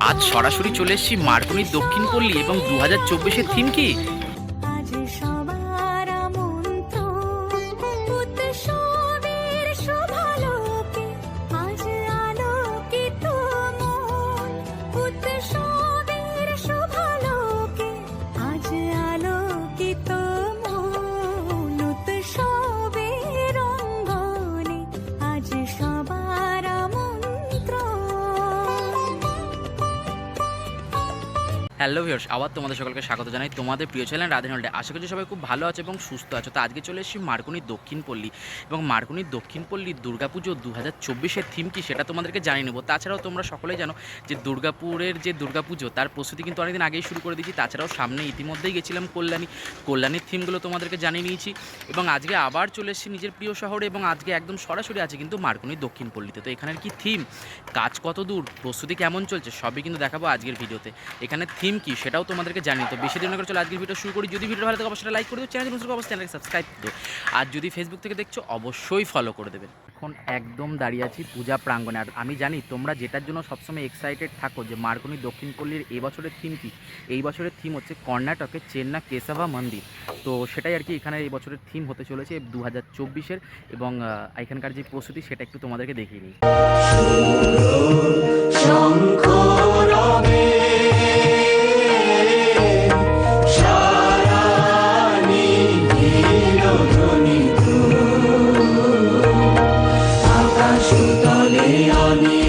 আজ সরাসরি চলে এসেছি মার্কনির দক্ষিণ পল্লী এবং দু হাজার চব্বিশের থিম কি? হ্যালো ভিউয়ার্স আবার তোমাদের সকলকে স্বাগত জানাই তোমাদের প্রিয় চ্যানেল রাধেন আশা করছি সবাই খুব ভালো আছে এবং সুস্থ আছো। তো আজকে চলে এসেছি মার্কনির দক্ষিণ পল্লী এবং মার্কনির দক্ষিণ পল্লীর দুর্গাপুজো দু হাজার চব্বিশের থিম কী সেটা তোমাদেরকে জানিয়ে নেব। তাছাড়াও তোমরা সকলেই জানো যে দুর্গাপুরের যে দুর্গাপুজো, তার প্রস্তুতি কিন্তু অনেকদিন আগেই শুরু করে দিয়েছি। তাছাড়াও সামনে ইতিমধ্যেই গেছিলাম কল্যাণী। কল্যাণীর থিমগুলো তোমাদেরকে জানিয়ে নিয়েছি এবং আজকে আবার চলে এসেছি নিজের প্রিয় শহরে এবং আজকে একদম সরাসরি আছে কিন্তু মার্কনির দক্ষিণ পল্লীতে। তো এখানের কি থিম কাজ কত দূর? প্রস্তুতি কেমন চলছে? সবই কিন্তু দেখাবো আজকের ভিডিওতে এখানে থিম কি সেটাও তোমাদেরকে জানিয়ে তো বেশি দিন করে চলো আজকের ভিডিও শুরু করি। যদি ভিডিও ভালো থাকে অবশ্যই লাইক করে দিও। চ্যানেল নতুন অবশ্যই চ্যানেলকে সাবস্ক্রাইব করে দিও। আর যদি ফেসবুক থেকে দেখছ, অবশ্যই ফলো করে দেবেন এখন একদম দাঁড়িয়ে আছি পূজা প্রাঙ্গণে। আর আমি জানি তোমরা যেটার জন্য সবসময় এক্সাইটেড থাকো যে মার্কনি দক্ষিণ পল্লীর এই বছরের থিম কি? এই বছরের থিম হচ্ছে কর্ণাটকের চেন্না কেশাভা মন্দির। তো সেটাই আর কি এখানে এই বছরের থিম হতে চলেছে দু হাজার চব্বিশের এবং এখানকার যে প্রস্তুতি সেটা একটু তোমাদেরকে দেখিয়ে দিই। Leonie.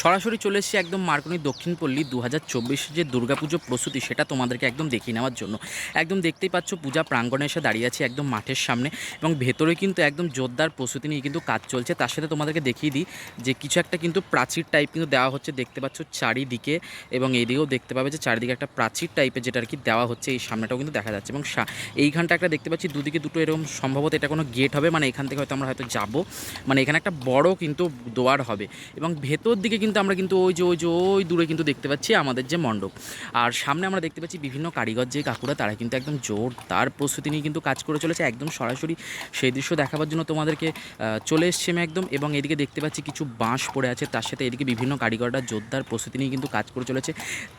সরাসরি চলে এসেছি একদম মার্কনি দক্ষিণ পল্লী দু হাজার যে দুর্গাপুজো প্রস্তুতি, সেটা তোমাদেরকে একদম দেখিয়ে নেওয়ার জন্য। একদম দেখতেই পাচ্ছ, পূজা প্রাঙ্গণে এসে দাঁড়িয়ে আছি একদম মাঠের সামনে এবং ভেতরে কিন্তু একদম জোরদার প্রস্তুতি নিয়ে কিন্তু কাজ চলছে। তার সাথে তোমাদেরকে দেখিয়ে দিই যে কিছু একটা কিন্তু প্রাচীর টাইপ কিন্তু দেওয়া হচ্ছে, দেখতে পাচ্ছ চারিদিকে এবং এইদিকেও দেখতে পাবে যে চারিদিকে একটা প্রাচীর টাইপের যেটা আর কি দেওয়া হচ্ছে, এই সামনেটাও কিন্তু দেখা যাচ্ছে এবং এইখানটা একটা দেখতে পাচ্ছি, দুদিকে দুটো এরকম সম্ভবত এটা কোনো গেট হবে মানে এখান থেকে হয়তো আমরা হয়তো যাব। মানে এখানে একটা বড় কিন্তু দোয়ার হবে এবং ভেতর দিকে কিন্তু আমরা কিন্তু ওই যে ওই যে, ওই দূরে কিন্তু দেখতে পাচ্ছি আমাদের যে মণ্ডপ। আর সামনে আমরা দেখতে পাচ্ছি বিভিন্ন কারিগর, যে কাকুরা, তারা কিন্তু একদম জোর তার প্রস্তুতি নিয়ে কিন্তু কাজ করে চলেছে। একদম সরাসরি সেই দৃশ্য দেখাবার জন্য তোমাদেরকে চলে এসছি আমি একদম। এবং এদিকে দেখতে পাচ্ছি কিছু বাঁশ পড়ে আছে। তার সাথে এদিকে বিভিন্ন কারিগররা জোরদার প্রস্তুতি নিয়ে কিন্তু কাজ করে চলেছে।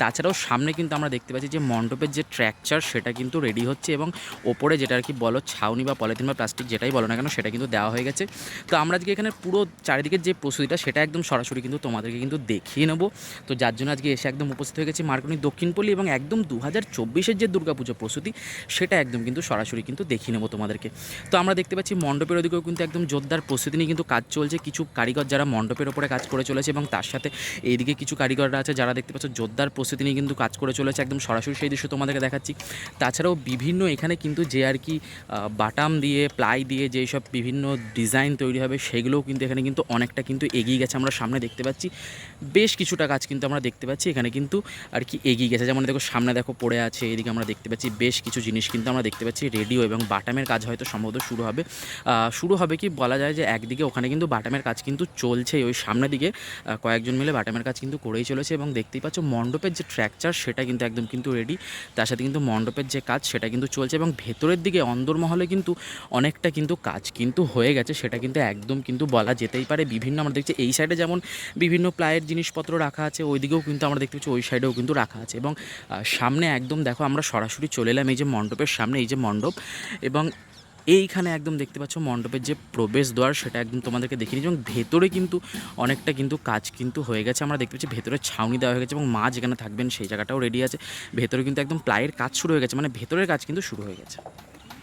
তাছাড়াও সামনে কিন্তু আমরা দেখতে পাচ্ছি যে মণ্ডপের যে ট্র্যাকচার, সেটা কিন্তু রেডি হচ্ছে এবং ওপরে যেটা আর কি বলো, ছাউনি বা পলিথিন বা প্লাস্টিক যেটাই বলো না কেন, সেটা কিন্তু দেওয়া হয়ে গেছে। তো আমরা আজকে এখানে পুরো চারিদিকের যে প্রস্তুতিটা, সেটা একদম সরাসরি কিন্তু তোমাদেরকে কিন্তু দেখিয়ে নেব। তো যার জন্য আজকে এসে একদম উপস্থিত হয়ে গেছি মার্কনির দক্ষিণপল্লী এবং একদম দু হাজার চব্বিশের যে দুর্গাপুজো প্রস্তুতি, সেটা একদম কিন্তু সরাসরি কিন্তু দেখিয়ে নেব তোমাদেরকে। তো আমরা দেখতে পাচ্ছি মণ্ডপের ওদিকেও কিন্তু একদম জোরদার প্রস্তুতি নিয়ে কিন্তু কাজ চলছে। কিছু কারিগর যারা মণ্ডপের ওপরে কাজ করে চলেছে এবং তার সাথে এইদিকে কিছু কারিগররা আছে যারা দেখতে পাচ্ছ জোরদার প্রস্তুতি নিয়ে কিন্তু কাজ করে চলেছে। একদম সরাসরি সেই দৃশ্য তোমাদেরকে দেখাচ্ছি। তাছাড়াও বিভিন্ন এখানে কিন্তু যে আর কি বাটাম দিয়ে, প্লাই দিয়ে যেই সব বিভিন্ন ডিজাইন তৈরি হবে, সেগুলোও কিন্তু এখানে কিন্তু অনেকটা কিন্তু এগিয়ে গেছে। আমরা সামনে দেখতে পাচ্ছি বেশ কিছুটা কাজ কিন্তু আমরা দেখতে পাচ্ছি। এখানে কিন্তু আর কি এগিয়ে গেছে। যেমন দেখো, সামনে দেখো পড়ে আছে, এদিকে আমরা দেখতে পাচ্ছি বেশ কিছু জিনিস কিন্তু আমরা দেখতে পাচ্ছি। রেডিও এবং বাটামের কাজ হয়তো সম্ভবত শুরু হবে। শুরু হবে কি বলা যায় যে একদিকে ওখানে কিন্তু বাটামের কাজ কিন্তু চলছে ওই সামনের দিকে কয়েকজন মিলে বাটামের কাজ কিন্তু করেই চলেছে এবং দেখতেই পাচ্ছ মণ্ডপের যে ট্র্যাকচার সেটা কিন্তু একদম কিন্তু রেডি তার সাথে কিন্তু মণ্ডপের যে কাজ সেটা কিন্তু চলছে এবং ভেতরের দিকে অন্দরমহলে কিন্তু অনেকটা কিন্তু কাজ কিন্তু হয়ে গেছে। সেটা কিন্তু একদম কিন্তু বলা যেতেই পারে। বিভিন্ন আমরা দেখছি এই সাইডে যেমন বিভিন্ন প্লায়ের জিনিসপত্র রাখা আছে, ওইদিকেও কিন্তু আমরা দেখতে পাচ্ছি, ওই সাইডেও কিন্তু রাখা আছে। এবং সামনে একদম দেখো আমরা সরাসরি চলে এলাম এই যে মণ্ডপের সামনে, এই যে মণ্ডপ। এবং এইখানে একদম দেখতে পাচ্ছ মণ্ডপের যে প্রবেশ দ্বার, সেটা একদম তোমাদেরকে দেখিয়ে নিচ্ছি এবং ভেতরে কিন্তু অনেকটা কিন্তু কাজ কিন্তু হয়ে গেছে। আমরা দেখতে পাচ্ছি ভেতরে ছাউনি দেওয়া হয়ে গেছে এবং মা যেখানে থাকবেন সেই জায়গাটাও রেডি আছে। ভেতরে কিন্তু একদম প্লায়ের কাজ শুরু হয়ে গেছে মানে ভেতরের কাজ কিন্তু শুরু হয়ে গেছে।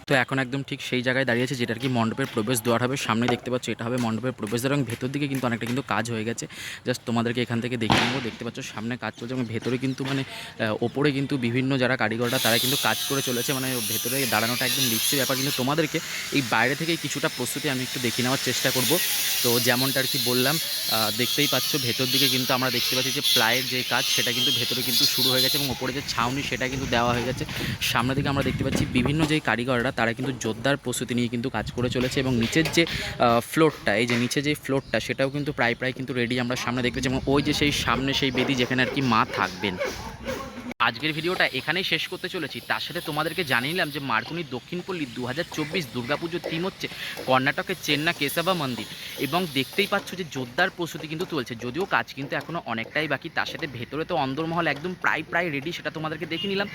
তো এখন একদম ঠিক সেই জায়গায় দাঁড়িয়েছে যেটা কি মণ্ডপের প্রবেশ দ্বার হবে। সামনে দেখতে পাচ্ছ এটা হবে মণ্ডপের প্রবেশ এবং ভেতর দিকে কিন্তু অনেকটা কিন্তু কাজ হয়ে গেছে। জাস্ট তোমাদেরকে এখান থেকে দেখিয়ে নেব। দেখতে পাচ্ছ সামনে কাজ চলছে এবং ভেতরে কিন্তু মানে ওপরে কিন্তু বিভিন্ন যারা কারিগররা তারা কিন্তু কাজ করে চলেছে। মানে ভেতরে দাঁড়ানোটা একদম রিক্সি ব্যাপার। কিন্তু তোমাদেরকে এই বাইরে থেকে কিছুটা প্রস্তুতি আমি একটু দেখিয়ে নেওয়ার চেষ্টা করব। তো যেমনটা আর কি বললাম দেখতেই পাচ্ছ ভেতর দিকে কিন্তু আমরা দেখতে পাচ্ছি যে প্লায়ের যে কাজ সেটা কিন্তু ভেতরে কিন্তু শুরু হয়ে গেছে এবং ওপরে যে ছাউনি সেটা কিন্তু দেওয়া হয়ে গেছে। সামনের দিকে আমরা দেখতে পাচ্ছি বিভিন্ন যেই কারিগররা তারা কিন্তু জোরদার প্রস্তুতি নিয়ে কিন্তু কাজ করে চলেছে এবং নিচের যে ফ্লোরটা এই যে নিচে যে ফ্লোরটা সেটাও কিন্তু প্রায় প্রায় কিন্তু রেডি আমরা সামনে দেখতেছি এবং ওই যে সেই সামনে সেই বেদি যেখানে আর কি মা থাকবেন। আজকের ভিডিওটা এখানেই শেষ করতে চলেছি। তার সাথে তোমাদেরকে জানিয়ে নিলাম যে মার্কুনির দক্ষিণপল্লী দু হাজার চব্বিশ দুর্গাপুজোর থিম হচ্ছে কর্ণাটকের চেন্না কেশাবা মন্দির। এবং দেখতেই পাচ্ছ যে জোরদার প্রস্তুতি কিন্তু চলছে। যদিও কাজ কিন্তু এখনও অনেকটাই বাকি, তার সাথে ভেতরে তো অন্দরমহল একদম প্রায় প্রায় রেডি সেটা তোমাদেরকে দেখে নিলাম।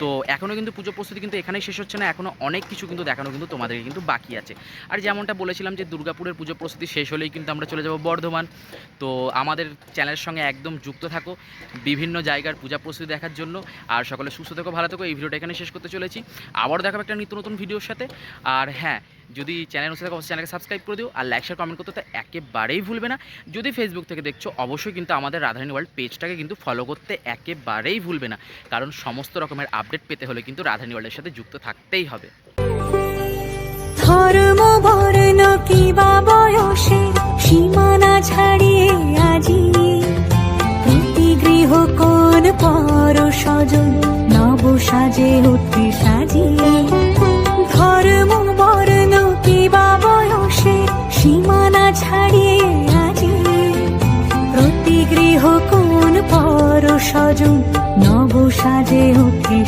তো এখনও কিন্তু পুজো প্রস্তুতি কিন্তু এখানেই শেষ হচ্ছে না এখনও অনেক কিছু কিন্তু দেখানো কিন্তু তোমাদেরকে কিন্তু বাকি আছে। আর যেমনটা বলেছিলাম যে দুর্গাপুরের পুজো প্রস্তুতি শেষ হলেই কিন্তু আমরা চলে যাব বর্ধমান। তো আমাদের চ্যানেলের সঙ্গে একদম যুক্ত থাকো। বিভিন্ন জায়গার পূজা প্রস্তুতি দেখার জন্য। আর সকলে সুস্থ থেকো, ভালো থেকো, এই ভিডিওটা এখানে শেষ করতে চলেছি। আবারও দেখাবো একটা নিত্য নতুন ভিডিওর সাথে। আর হ্যাঁ যদি চ্যানেল থাকে অবশ্যই চ্যানেলকে সাবস্ক্রাইব করে দিও। আর লাইক শেয়ার কমেন্ট করতে তো একেবারেই ভুলবে না। যদি ফেসবুক থেকে দেখছ, অবশ্যই কিন্তু আমাদের রাধারানী ওয়ার্ল্ড পেজটাকে কিন্তু ফলো করতে একেবারেই ভুলবে না। কারণ সমস্ত রকমের আপডেট পেতে হলে কিন্তু রাধারানী ওয়ার্ল্ডের সাথে যুক্ত থাকতেই হবে। সীমানা ছাড়িয়ে আজি গৃহ ঘর সজন নব সাজে অতি বয়সে সীমানা ছাড়িয়ে আজি প্রতি গৃহ কোন পর সজন নব সাজে অতি